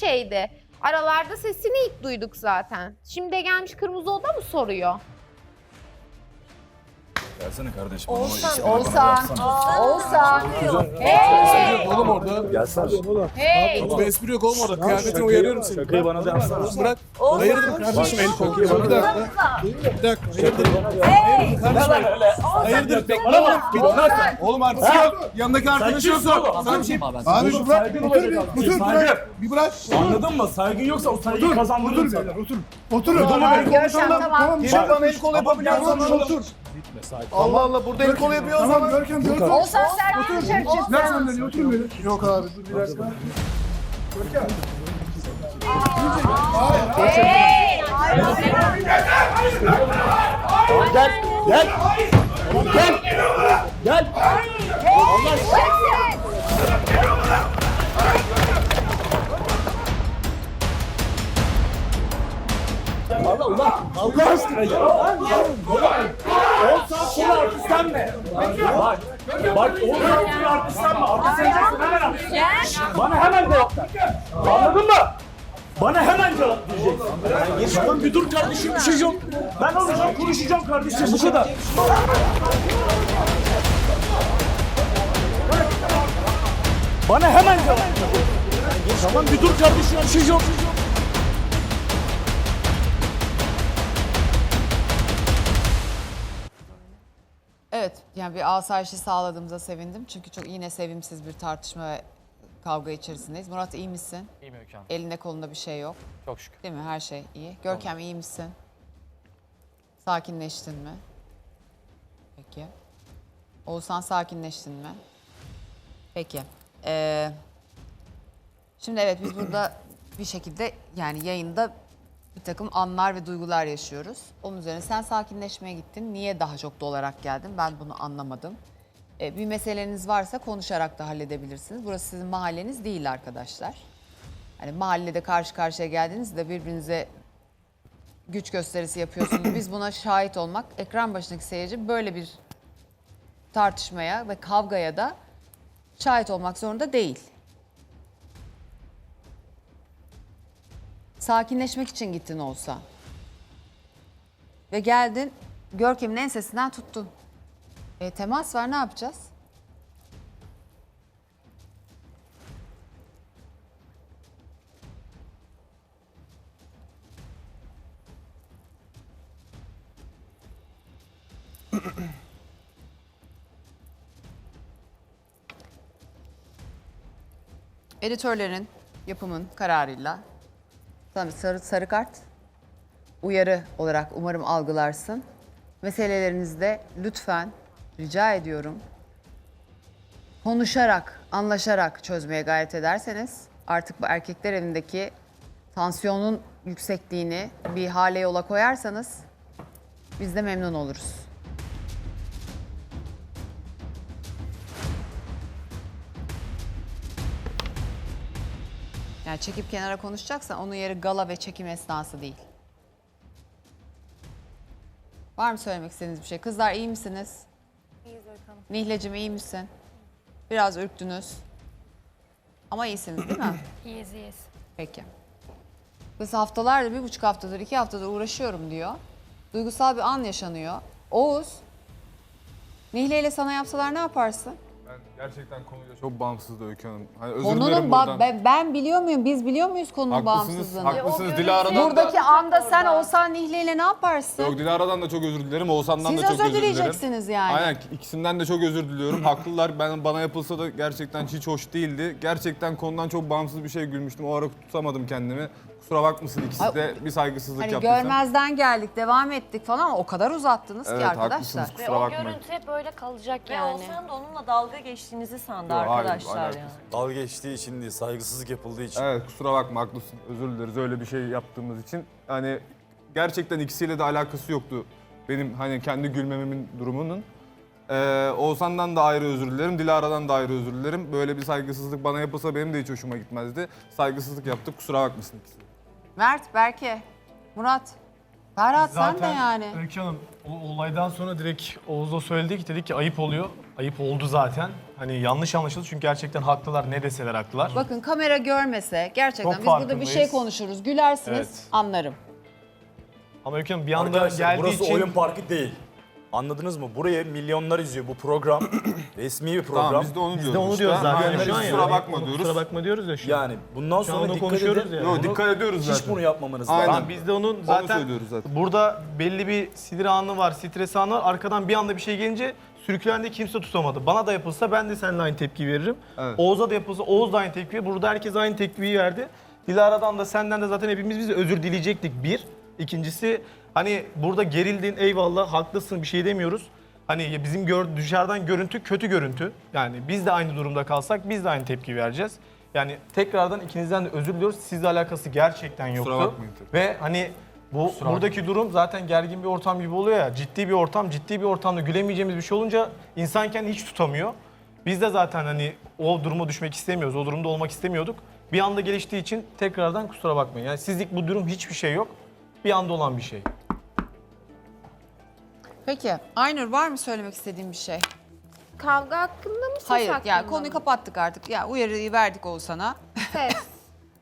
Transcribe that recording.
şeydi. Aralarda sesini ilk duyduk zaten. Şimdi de gelmiş kırmızı oda mı soruyor? Gelsene kardeşim. Oğuzhan, Oğuzhan. Hey! Oğlum orada. Gelsene. Hey! Hiçbir espri yok oğlum orada. Kıyafetini uyarıyorum seni. Şakayı bana da yapsana. Bırak. Hayırdır kardeşim el kokuyor. Bir dakika. Bir dakika. Hayırdır. Kardeşim. Hayırdır. Bekle bak. Bitmez. Oğlum artık yok. Yanındaki arkadaşı yok. Sen şey. Abi bir bırak. Otur bir. Otur bırak. Bir bırak. Anladın mı? Saygın yoksa o saygıyı kazandırırım sana. Otur. Otur. Görkem tamam. Tamam. Gelip bana el kol yapabiliyorsun. Tamam otur. Allah Allah burada el kol yapıyor o zaman. Görkem bir otur. Oğuzhan sen dışarı çık. Ver sandalyeyi otur böyle. Yok abi dur bir dakika. Hey! Gel. Gel. Gel. Gel. Allah ulan Allah aşkına ya. Bak. Bak sonra artistlenme. Artistleneceksin hemen artist. Bana hemen cevap ver. Anladın mı? Bana hemen cevap vereceksin. Lan bir dur kardeşim bir şey yok. Ben alacağım konuşacağım kardeşim bu kadar. Bana hemen cevap ver. Tamam bir dur kardeşim bir şey yok. Evet, yani bir asayişi sağladığımıza sevindim. Çünkü çok yine sevimsiz bir tartışma ve kavga içerisindeyiz. Murat iyi misin? İyiyim Öykü Hanım. Elinde kolunda bir şey yok. Çok şükür. Değil mi? Her şey iyi. Görkem iyi misin? Sakinleştin mi? Peki. Oğuzhan sakinleştin mi? Peki. Ee, şimdi evet biz burada bir şekilde yani yayında bir takım anlar ve duygular yaşıyoruz. Onun üzerine sen sakinleşmeye gittin. Niye daha çok dolarak geldin? Ben bunu anlamadım. Ee, bir meseleniz varsa konuşarak da halledebilirsiniz. Burası sizin mahalleniz değil arkadaşlar. Hani mahallede karşı karşıya geldiğinizde birbirinize güç gösterisi yapıyorsunuz. Biz buna şahit olmak, ekran başındaki seyirci böyle bir tartışmaya ve kavgaya da şahit olmak zorunda değil. Sakinleşmek için gittin olsa. Ve geldin, Görkem'in ensesinden tuttun. E, temas var, ne yapacağız? editörlerin yapımın kararıyla sana sarı, sarı kart uyarı olarak umarım algılarsın. Meselelerinizde lütfen rica ediyorum konuşarak, anlaşarak çözmeye gayret ederseniz artık bu erkekler evindeki tansiyonun yüksekliğini bir hale yola koyarsanız biz de memnun oluruz. Yani çekip kenara konuşacaksan onun yeri gala ve çekim esnası değil. Var mı söylemek istediğiniz bir şey? Kızlar iyi misiniz? İyiyiz Hanım. Nihlecim iyi misin? Biraz ürktünüz. Ama iyisiniz değil mi? İyiyiz iyiyiz. Peki. Kız haftalardır, bir buçuk haftadır, iki haftadır uğraşıyorum diyor. Duygusal bir an yaşanıyor. Oğuz, Nihle ile sana yapsalar ne yaparsın? Ben gerçekten konuyla çok bağımsızdı Öykü Hanım. Hani özür Konunun dilerim ba- buradan. ben, ben biliyor muyum? Biz biliyor muyuz konunun Haklısınız, bağımsızlığını? haklısınız. Dilara'dan da, Buradaki anda sen olsan Nihle ile ne yaparsın? yok, Dilara'dan da çok özür dilerim. Oğuzhan'dan Siz da çok özür özür dilerim. dileyeceksiniz yani. Aynen ikisinden de çok özür diliyorum. Haklılar. Ben bana yapılsa da gerçekten hiç hoş değildi. Gerçekten konudan çok bağımsız bir şey gülmüştüm. O ara tutamadım kendimi. Kusura bakmasın ikisi de bir saygısızlık Hani yaptıysam. görmezden geldik, devam ettik falan ama o kadar uzattınız Evet ki arkadaşlar. haklısınız Ve kusura o bakmayın. görüntü hep böyle kalacak Ve yani. Oğuzhan da onunla dalga geçtiğinizi sandı Yok, hayır, arkadaşlar alakası yani. Dalga geçtiği için değil, saygısızlık yapıldığı için. Evet kusura bakma haklısın. Özür dileriz öyle bir şey yaptığımız için. Hani gerçekten ikisiyle de alakası yoktu. Benim hani kendi gülmememin durumunun. Ee, Oğuzhan'dan da ayrı özür dilerim. Dilara'dan da ayrı özür dilerim. Böyle bir saygısızlık bana yapılsa benim de hiç hoşuma gitmezdi. Saygısızlık yaptık kusura bakmasın ikisi. Mert, Berke, Murat. Ferhat sen de Zaten yani. Öykü Hanım o olaydan sonra direkt Oğuz'a söyledik. Dedik ki ayıp oluyor. Ayıp oldu zaten. Hani yanlış anlaşıldı çünkü gerçekten haklılar. Ne deseler haklılar. Bakın kamera görmese gerçekten Çok biz burada bir şey konuşuruz. Gülersiniz Evet. anlarım. Ama Öykü Hanım bir anda Arkadaşlar geldiği burası için... oyun parkı değil. Anladınız mı? Buraya milyonlar izliyor bu program. Resmi bir program. Tamam biz de onu diyoruz. Biz de onu işte. diyoruz zaten Yani şu an kusura yani. bakma diyoruz. Kusura bakma diyoruz ya an. Yani bundan Şu sonra dikkat konuşuyoruz edin. yani. Yo dikkat ediyoruz zaten. Hiç bunu yapmamanız Aynen. lazım. Tamam biz de onun zaten söylüyoruz zaten. burada belli bir sinir anı var, stres anı var. Arkadan bir anda bir şey gelince sürüklendi kimse tutamadı. Bana da yapılsa ben de seninle aynı tepki veririm. Evet. Oğuz'a da yapılsa Oğuz da aynı tepki verir. Burada herkes aynı tepkiyi verdi. Dilara'dan da senden de zaten hepimiz biz özür dileyecektik bir. İkincisi hani burada gerildin eyvallah haklısın bir şey demiyoruz. Hani bizim gör, dışarıdan görüntü kötü görüntü. Yani biz de aynı durumda kalsak biz de aynı tepki vereceğiz. Yani tekrardan ikinizden de özür diliyoruz. Sizle alakası gerçekten yoktu. bakmayın tabii. Ve hani bu buradaki durum zaten gergin bir ortam gibi oluyor ya. Ciddi bir ortam, ciddi bir ortamda gülemeyeceğimiz bir şey olunca insan kendini hiç tutamıyor. Biz de zaten hani o duruma düşmek istemiyoruz. O durumda olmak istemiyorduk. Bir anda geliştiği için tekrardan kusura bakmayın. Yani sizlik bu durum hiçbir şey yok. Bir anda olan bir şey. Peki Aynur var mı söylemek istediğin bir şey? Kavga hakkında mı ses Hayır hakkında mı? konuyu kapattık artık. Ya uyarıyı verdik Oğuzhan'a. Ses.